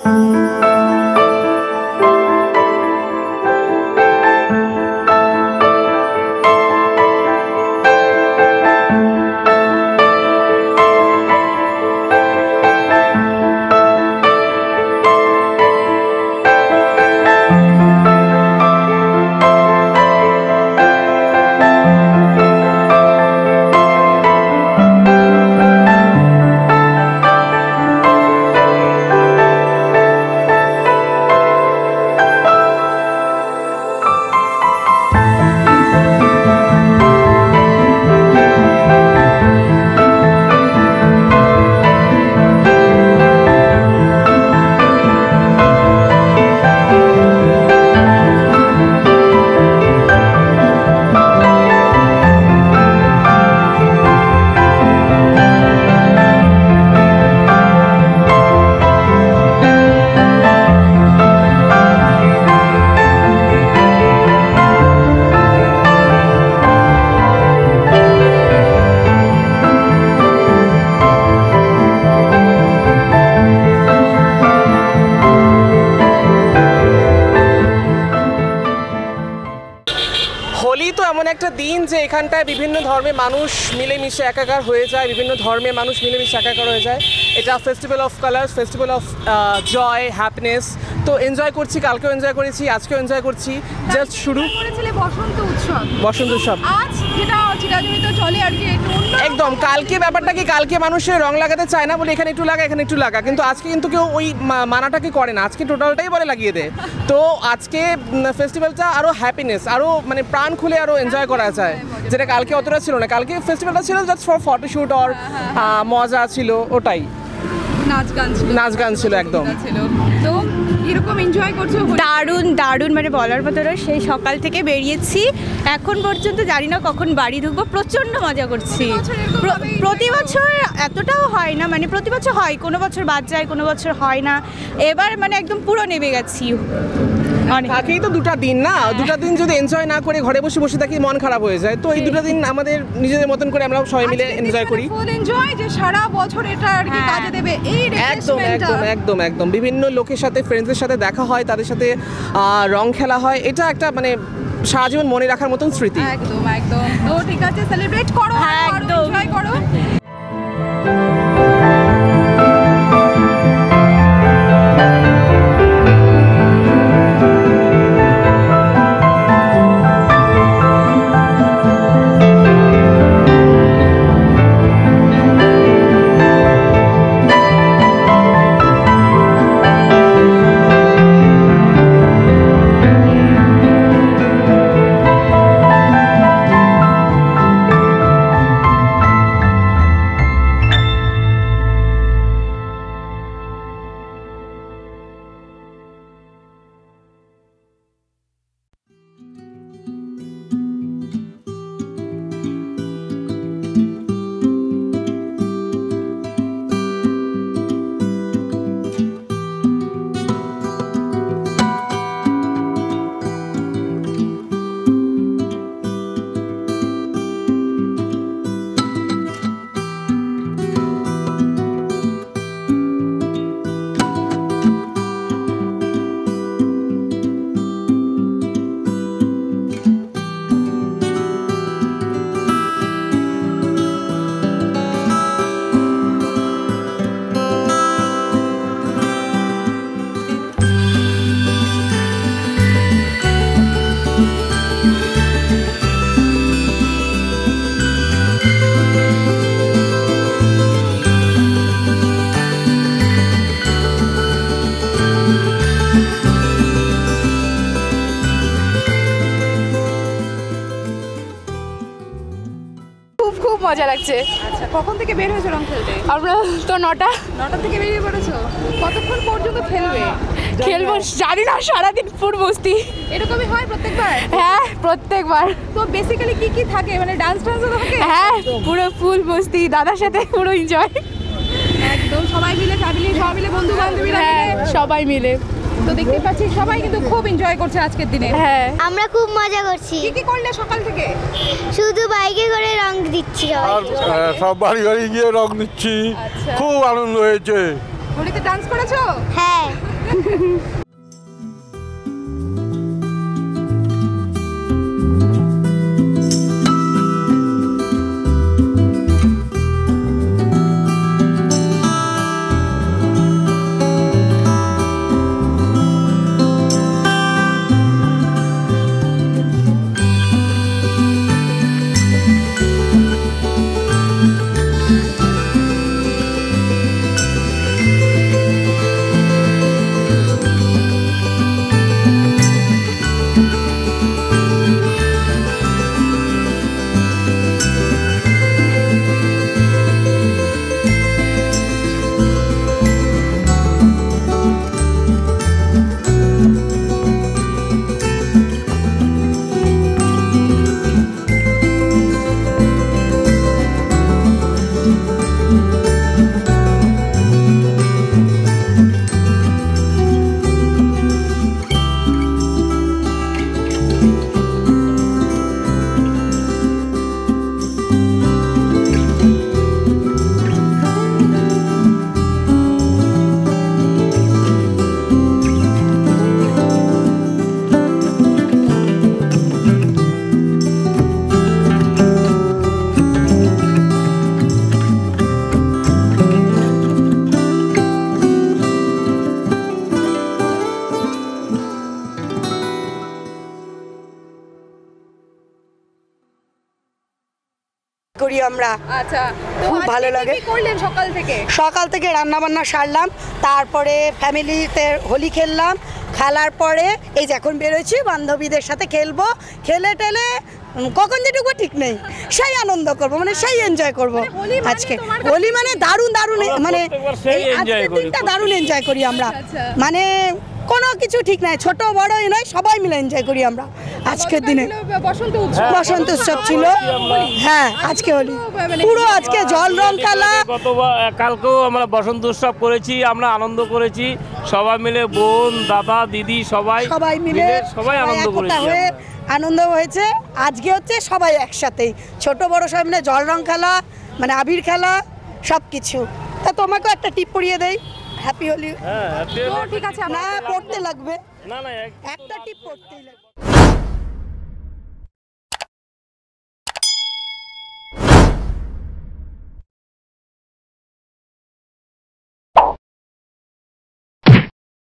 হোলি তো একটা দিন যে এখানটায় বিভিন্ন ধর্মে মানুষ মিলেমিশে একাকার হয়ে যায় বিভিন্ন ধর্মে মানুষ মিলেমিশে একাকার হয়ে যায়। এটা festival of colour festival of joy happiness তো এনজয় করছি কালকেও এনজয় করেছি আজকেও এনজয় করছি। জাস্ট শুরু। বসন্ত উৎসব। বসন্ত উৎসব। আজ যেটা চিরাচরিত চলে আর কি একদম কালকে ব্যাপারটা কি? কালকে মানুষের রং লাগাতে চায় না বলে এখানে একটু লাগা এখানে একটু লাগা। কিন্তু আজকে কিন্তু কেউ ওই মানাটাকে করে না? আজকে টোটালটাই বলে লাগিয়ে দে। তো আজকে ফেস্টিভ্যালটা আরও হ্যাপিনেস আরও মানে প্রাণ খুলে আরও এনজয় করা যায়। যেটা কালকে অতটা ছিল না। কালকে ফেস্টিভ্যালটা ছিল জাস্ট ফর ফটোশুট অর মজা ছিল ওটাই। নাচ গান ছিল। নাচ গান ছিল একদম। তো এরকম এনজয় করছ? দারুণ দারুণ মানে বলার মতো সেই সকাল থেকে বেরিয়েছি। এখন পর্যন্ত জানি না কখন বাড়ি ঢুকবো প্রচণ্ড মজা করছি। প্রতি বছর এতটাও হয় না মানে প্রতি বছর হয় কোনো বছর বাদ যায় কোনো বছর হয় না। এবার মানে একদম পুরো নেমে গেছি। থাকেই তো দুটা দিন না? দুটা দিন যদি এনজয় না করে ঘরে বসে বসে থাকি মন খারাপ হয়ে যায়। তো এই দুটো দিন আমাদের নিজেদের মতন করে আমরা সবাই মিলে এনজয় করি। এনজয় যে সারা বছর এটা আর কি হ্যাঁ। কাজে দেবে? এই একদম একদম একদম একদম। বিভিন্ন লোকের সাথে ফ্রেন্ডসদের সাথে দেখা হয় তাদের সাথে আহ, রং খেলা হয় এটা একটা মানে সারা জীবন মনে রাখার মতন স্মৃতি। একদম একদম। তো ঠিক আছে সেলিব্রেট করো হ্যাঁ, একদম। এনজয় করো। মজা লাগছে। আচ্ছা কখন থেকে বের হয়েছো রং খেলতে? আমরা তো নটা। নটা থেকে বেরিয়ে পড়েছো? কতক্ষণ পর্যন্ত খেলবে? খেলব জানি না সারাদিন পুর বস্তি। এরকমই হয় প্রত্যেকবার? হ্যাঁ প্রত্যেকবার। তো বেসিক্যালি কি কি থাকে? মানে ডান্স টান্সও থাকে? হ্যাঁ পুরো ফুল বস্তি দাদার সাথে পুরো এনজয় একদম সবাই মিলে ফ্যামিলি সবাই মিলে বন্ধু বান্ধবীরা হ্যাঁ মিলে সবাই মিলে। তো দেখতে পাচ্ছি সবাই কিন্তু খুব এনজয় করছে আজকের দিনে। হ্যাঁ। আমরা খুব মজা করছি। কি কি করলে সকাল থেকে? শুধু বাইকে করে রং দিচ্ছি আর আহ, সব বাড়ি বাড়ি গিয়ে রং দিচ্ছি। খুব আনন্দ হয়েছে। হোলিতে ডান্স করেছ? হ্যাঁ। করি আমরা। আচ্ছা খুব ভালো লাগে। করলেন সকাল থেকে? সকাল থেকে রান্না বান্না সারলাম তারপরে ফ্যামিলিতে হোলি খেললাম খেলার পরে এই যে এখন বেরোচ্ছি বান্ধবীদের সাথে খেলব খেলে টেলে কখন যে ঢুকবো ঠিক নেই সেই আনন্দ করব মানে সেই এনজয় করব হোলি মানে আজকে। হোলি মানে দারুণ দারুণ মানে দারুণ এনজয় করি আমরা। আচ্ছা। মানে কোনো কিছু ঠিক নাই ছোট বড়ই নয় সবাই মিলে এনজয় করি আমরা। আজকের দিনে। বসন্ত উৎসব। বসন্ত উৎসব ছিল। হ্যাঁ আজকে হোলি। মানে পুরো আজকে জল রং খেলা কালকেও আমরা বসন্ত উৎসব করেছি আমরা আনন্দ করেছি। সবাই মিলে বোন দাদা দিদি সবাই সবাই মিলে সবাই আনন্দ করেছি হয়ে আনন্দ হয়েছে। আজকে হচ্ছে সবাই একসাথেই। ছোট বড় সবাই মিলে জল রং খেলা মানে আবির খেলা সব কিছু তা তোমাকেও একটা টিপ পরিয়ে দেই। হ্যাপি হলি হ্যাঁ তো ঠিক আছে আমরা না পড়তে লাগবে। না না একটা টিপ পড়তেই লাগবে।